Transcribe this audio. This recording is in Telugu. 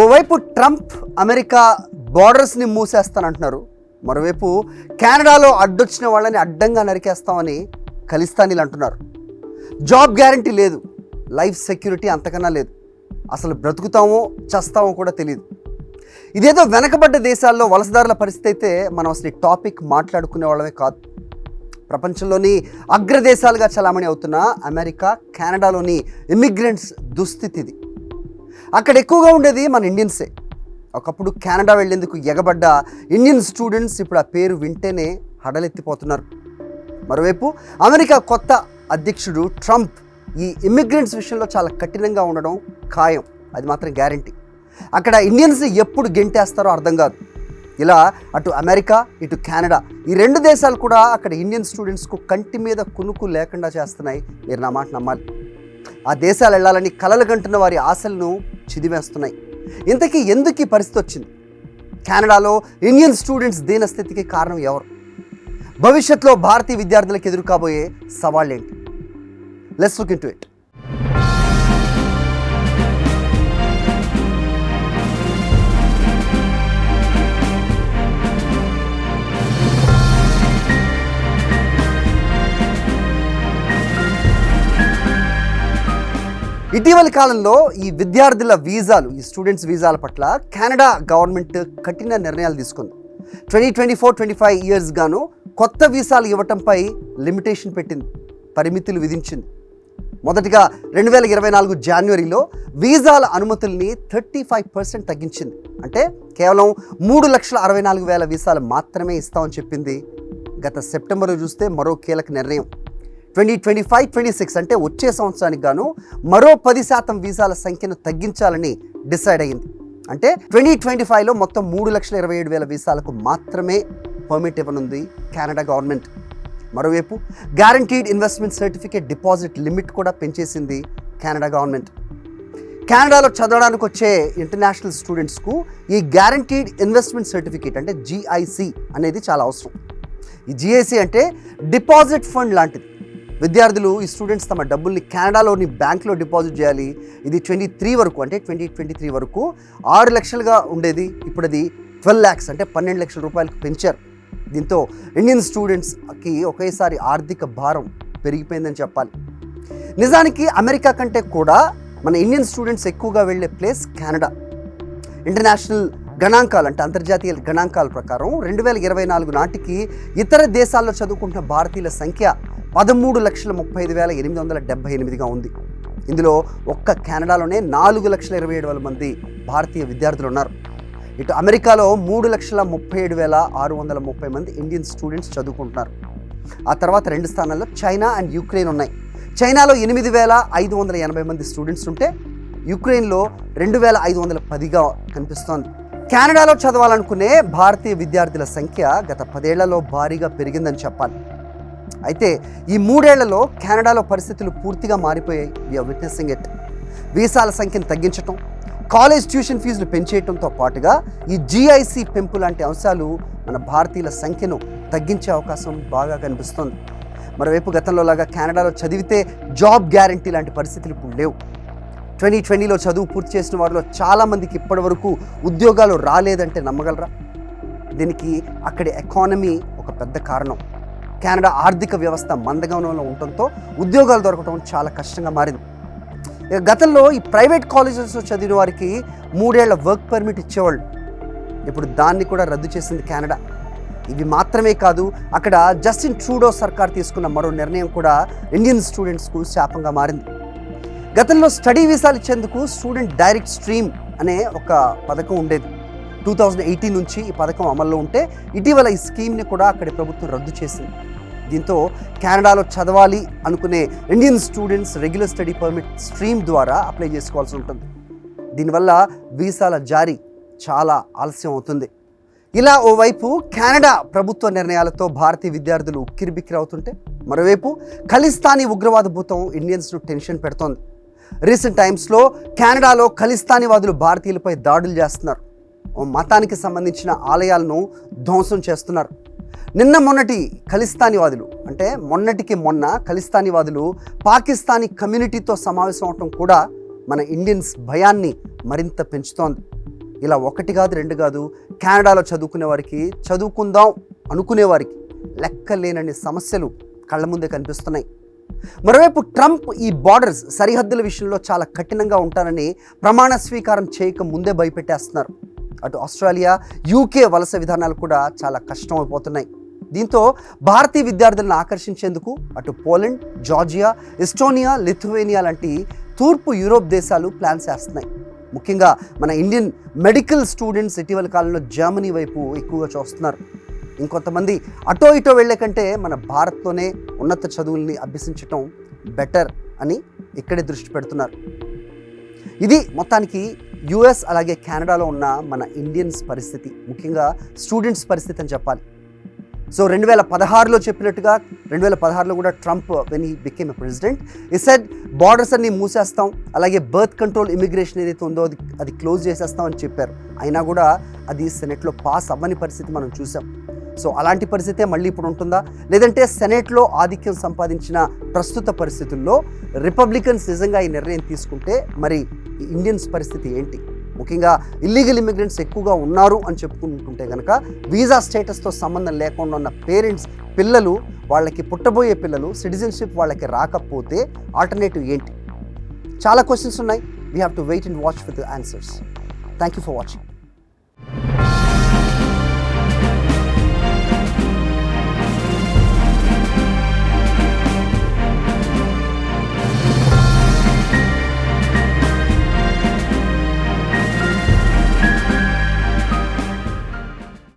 ఓవైపు ట్రంప్ అమెరికా బార్డర్స్ని మూసేస్తానంటున్నారు. మరోవైపు కెనడాలో అడ్డొచ్చిన వాళ్ళని అడ్డంగా నరికేస్తామని ఖలిస్తానీలు అంటున్నారు. జాబ్ గ్యారంటీ లేదు. లైఫ్ సెక్యూరిటీ అంతకన్నా లేదు. అసలు బ్రతుకుతామో చస్తామో కూడా తెలియదు ఇదేదో వెనకబడ్డ దేశాల్లో వలసదారుల పరిస్థితి అయితే మనం అసలు ఈ టాపిక్ మాట్లాడుకునే వాళ్ళమే కాదు. ప్రపంచంలోని అగ్రదేశాలుగా చలామణి అవుతున్న అమెరికా కెనడాలోని ఇమిగ్రెంట్స్ దుస్థితి ఇది అక్కడ ఎక్కువగా ఉండేది మన ఇండియన్సే. ఒకప్పుడు కెనడా వెళ్ళేందుకు ఎగబడ్డ ఇండియన్ స్టూడెంట్స్ ఇప్పుడు ఆ పేరు వింటేనే హడలెత్తిపోతున్నారు. మరోవైపు అమెరికా కొత్త అధ్యక్షుడు ట్రంప్ ఈ ఇమిగ్రెంట్స్ విషయంలో చాలా కఠినంగా ఉండడం ఖాయం. అది మాత్రం గ్యారంటీ. అక్కడ ఇండియన్స్ ఎప్పుడు గెంటేస్తారో అర్థం కాదు. ఇలా అటు అమెరికా ఇటు కెనడా ఈ రెండు దేశాలు కూడా అక్కడ ఇండియన్ స్టూడెంట్స్కు కంటి మీద కునుకు లేకుండా చేస్తున్నాయి మీరు నా మాట నమ్మాలి. ఆ దేశాలు వెళ్ళాలని కలలు కంటున్న వారి ఆశలను చిదివేస్తున్నాయి ఇంతకీ ఎందుకు ఈ పరిస్థితి వచ్చింది? కెనడాలో ఇండియన్ స్టూడెంట్స్ దీనస్థితికి కారణం ఎవరు? భవిష్యత్తులో భారతీయ విద్యార్థులకు ఎదురు కాబోయే సవాళ్ళేంటి? Let's look into it ఇటీవలి కాలంలో ఈ విద్యార్థుల వీసాలు ఈ స్టూడెంట్స్ వీసాల పట్ల కెనడా గవర్నమెంట్ కఠిన నిర్ణయాలు తీసుకుంది. Twenty twenty four twenty five years గాను కొత్త వీసాలు ఇవ్వటంపై లిమిటేషన్ పెట్టింది పరిమితులు విధించింది. మొదటిగా రెండు వేల ఇరవై నాలుగు జనవరిలో వీసాల అనుమతుల్ని థర్టీ ఫైవ్ పర్సెంట్ తగ్గించింది. అంటే కేవలం మూడు లక్షల అరవై నాలుగు వేల వీసాలు మాత్రమే ఇస్తామని చెప్పింది గత సెప్టెంబర్లో చూస్తే మరో కీలక నిర్ణయం. Twenty twenty five twenty six అంటే వచ్చే సంవత్సరానికి గాను మరో పది శాతం వీసాల సంఖ్యను తగ్గించాలని డిసైడ్ అయ్యింది. అంటే ట్వంటీ ట్వంటీ ఫైవ్లో మొత్తం మూడు లక్షల ఇరవై ఏడు వేల వీసాలకు మాత్రమే పర్మిట్ ఇవ్వనుంది కెనడా గవర్నమెంట్. మరోవైపు guaranteed investment certificate deposit limit కూడా పెంచేసింది కెనడా గవర్నమెంట్. కెనడాలో చదవడానికి వచ్చే ఇంటర్నేషనల్ స్టూడెంట్స్కు ఈ గ్యారంటీడ్ ఇన్వెస్ట్మెంట్ సర్టిఫికేట్ అంటే జీఐసి అనేది చాలా అవసరం. ఈ జీఐసి అంటే డిపాజిట్ ఫండ్ లాంటిది. విద్యార్థులు ఈ స్టూడెంట్స్ తమ డబ్బుల్ని కెనడాలోని బ్యాంక్లో డిపాజిట్ చేయాలి. ఇది ట్వంటీ త్రీ వరకు అంటే ట్వంటీ ట్వంటీ త్రీ వరకు ఆరు లక్షలుగా ఉండేది. ఇప్పుడు అది ట్వెల్వ్ ల్యాక్స్ అంటే పన్నెండు లక్షల రూపాయలకు పెంచారు. దీంతో ఇండియన్ స్టూడెంట్స్కి ఒకేసారి ఆర్థిక భారం పెరిగిపోయిందని చెప్పాలి. నిజానికి అమెరికా కంటే కూడా మన ఇండియన్ స్టూడెంట్స్ ఎక్కువగా వెళ్ళే ప్లేస్ కెనడా. ఇంటర్నేషనల్ గణాంకాలు అంటే అంతర్జాతీయ గణాంకాల ప్రకారం రెండు వేల ఇరవై నాలుగు నాటికి ఇతర దేశాల్లో చదువుకుంటున్న భారతీయుల సంఖ్య పదమూడు లక్షల ముప్పై ఐదు వేల ఎనిమిది వందల డెబ్బై ఎనిమిదిగా ఉంది. ఇందులో ఒక్క కెనడాలోనే నాలుగు లక్షల ఇరవై ఏడు వేల మంది భారతీయ విద్యార్థులు ఉన్నారు. ఇటు అమెరికాలో మూడు లక్షల ముప్పై ఏడు వేల ఆరు వందల ముప్పై మంది ఇండియన్ స్టూడెంట్స్ చదువుకుంటున్నారు. ఆ తర్వాత రెండు స్థానాల్లో చైనా అండ్ యుక్రెయిన్ ఉన్నాయి. చైనాలో ఎనిమిది వేల ఐదు వందల ఎనభై మంది స్టూడెంట్స్ ఉంటే యుక్రెయిన్లో రెండు వేల ఐదు వందల పదిగా కనిపిస్తోంది. కెనడాలో చదవాలనుకునే భారతీయ విద్యార్థుల సంఖ్య గత పదేళ్ళలో భారీగా పెరిగిందని చెప్పాలి. అయితే ఈ మూడేళ్ళలో కెనడాలో పరిస్థితులు పూర్తిగా మారిపోయాయి. వీఆర్ విట్నెసింగ్ ఇట్ వీసాల సంఖ్యను తగ్గించటం కాలేజ్ ట్యూషన్ ఫీజులు పెంచేయటంతో పాటుగా ఈ జిఐసి పెంపు లాంటి అంశాలు మన భారతీయుల సంఖ్యను తగ్గించే అవకాశం బాగా కనిపిస్తుంది. మరోవైపు గతంలో లాగా కెనడాలో చదివితే జాబ్ గ్యారంటీ లాంటి పరిస్థితులు ఇప్పుడు లేవు. ట్వంటీ ట్వంటీలో చదువు పూర్తి చేసిన వారిలో చాలామందికి ఇప్పటి వరకు ఉద్యోగాలు రాలేదంటే నమ్మగలరా? దీనికి అక్కడి ఎకానమీ ఒక పెద్ద కారణం. కెనడా ఆర్థిక వ్యవస్థ మందగమనంలో ఉండటంతో ఉద్యోగాలు దొరకడం చాలా కష్టంగా మారింది. ఇక గతంలో ఈ ప్రైవేట్ కాలేజెస్లో చదివిన వారికి మూడేళ్ళ వర్క్ పర్మిట్ ఇచ్చేవాళ్ళు. ఇప్పుడు దాన్ని కూడా రద్దు చేసింది కెనడా. ఇవి మాత్రమే కాదు అక్కడ జస్టిన్ ట్రూడో సర్కార్ తీసుకున్న మరో నిర్ణయం కూడా ఇండియన్ స్టూడెంట్స్కు శాపంగా మారింది. గతంలో స్టడీ వీసాలు ఇచ్చేందుకు స్టూడెంట్ డైరెక్ట్ స్ట్రీమ్ అనే ఒక పథకం ఉండేది. టూ థౌజండ్ ఎయిటీన్ నుంచి ఈ పథకం అమల్లో ఉంటే ఇటీవల ఈ స్కీమ్ని కూడా అక్కడి ప్రభుత్వం రద్దు చేసింది. దీంతో కెనడాలో చదవాలి అనుకునే Indian students regular study permit stream ద్వారా అప్లై చేసుకోవాల్సి ఉంటుంది. దీనివల్ల వీసాల జారీ చాలా ఆలస్యం అవుతుంది. ఇలా ఓవైపు కెనడా ప్రభుత్వ నిర్ణయాలతో భారతీయ విద్యార్థులు ఉక్కిరిబిక్కిరి అవుతుంటే మరోవైపు ఖలిస్తానీ ఉగ్రవాద భూతం ఇండియన్స్ను టెన్షన్ పెడుతోంది. రీసెంట్ టైమ్స్లో కెనడాలో ఖలిస్తానీవాదులు భారతీయులపై దాడులు చేస్తున్నారు. ఓ మతానికి సంబంధించిన ఆలయాలను ధ్వంసం చేస్తున్నారు. నిన్న మొన్నటి ఖలిస్తానీవాదులు అంటే మొన్నటికి మొన్న ఖలిస్తానీవాదులు పాకిస్తానీ కమ్యూనిటీతో సమావేశం అవటం కూడా మన ఇండియన్స్ భయాన్ని మరింత పెంచుతోంది. ఇలా ఒకటి కాదు రెండు కాదు కెనడాలో చదువుకునే వారికి చదువుకుందాం అనుకునే వారికి లెక్కలేనన్ని సమస్యలు కళ్ళ ముందే కనిపిస్తున్నాయి. మరోవైపు ట్రంప్ ఈ బార్డర్స్ సరిహద్దుల విషయంలో చాలా కఠినంగా ఉంటానని ప్రమాణ స్వీకారం చేయక ముందే భయపెట్టేస్తున్నారు. అటు ఆస్ట్రేలియా యూకే వలస విధానాలు కూడా చాలా కష్టం అయిపోతున్నాయి దీంతో భారతీయ విద్యార్థులను ఆకర్షించేందుకు అటు పోలండ్ జార్జియా ఎస్టోనియా లిథువేనియా లాంటి తూర్పు యూరోప్ దేశాలు ప్లాన్ చేస్తున్నాయి. ముఖ్యంగా మన ఇండియన్ మెడికల్ స్టూడెంట్స్ ఇటీవల కాలంలో జర్మనీ వైపు ఎక్కువగా చూస్తున్నారు. ఇంకొంతమంది అటో ఇటో వెళ్ళే కంటే మన భారత్లోనే ఉన్నత చదువుల్ని అభ్యసించటం బెటర్ అని ఇక్కడే దృష్టి పెడుతున్నారు. ఇది మొత్తానికి యుఎస్ అలాగే కెనడాలో ఉన్న మన ఇండియన్స్ పరిస్థితి ముఖ్యంగా స్టూడెంట్స్ పరిస్థితి అని చెప్పాలి. సో రెండు వేల పదహారులో చెప్పినట్టుగా రెండు వేల పదహారులో కూడా Trump when he became a president he said borders అన్ని మూసేస్తాం అలాగే బర్త్ కంట్రోల్ ఇమిగ్రేషన్ ఏదైతే ఉందో అది అది క్లోజ్ చేసేస్తాం అని చెప్పారు. అయినా కూడా అది సెనెట్లో పాస్ అవ్వని పరిస్థితి మనం చూసాం. సో అలాంటి పరిస్థితే మళ్ళీ ఇప్పుడు ఉంటుందా? లేదంటే సెనేట్లో ఆధిక్యం సంపాదించిన ప్రస్తుత పరిస్థితుల్లో రిపబ్లికన్స్ నిజంగా ఈ నిర్ణయం తీసుకుంటే మరి ఇండియన్స్ పరిస్థితి ఏంటి? ముఖ్యంగా ఇల్లీగల్ ఇమిగ్రెంట్స్ ఎక్కువగా ఉన్నారు అని చెప్పుకుంటుంటే కనుక వీసా స్టేటస్తో సంబంధం లేకుండా ఉన్న పేరెంట్స్ పిల్లలు వాళ్ళకి పుట్టబోయే పిల్లలు సిటిజన్షిప్ వాళ్ళకి రాకపోతే ఆల్టర్నేటివ్ ఏంటి? చాలా క్వశ్చన్స్ ఉన్నాయి. We have to wait and watch with answers thank you for watching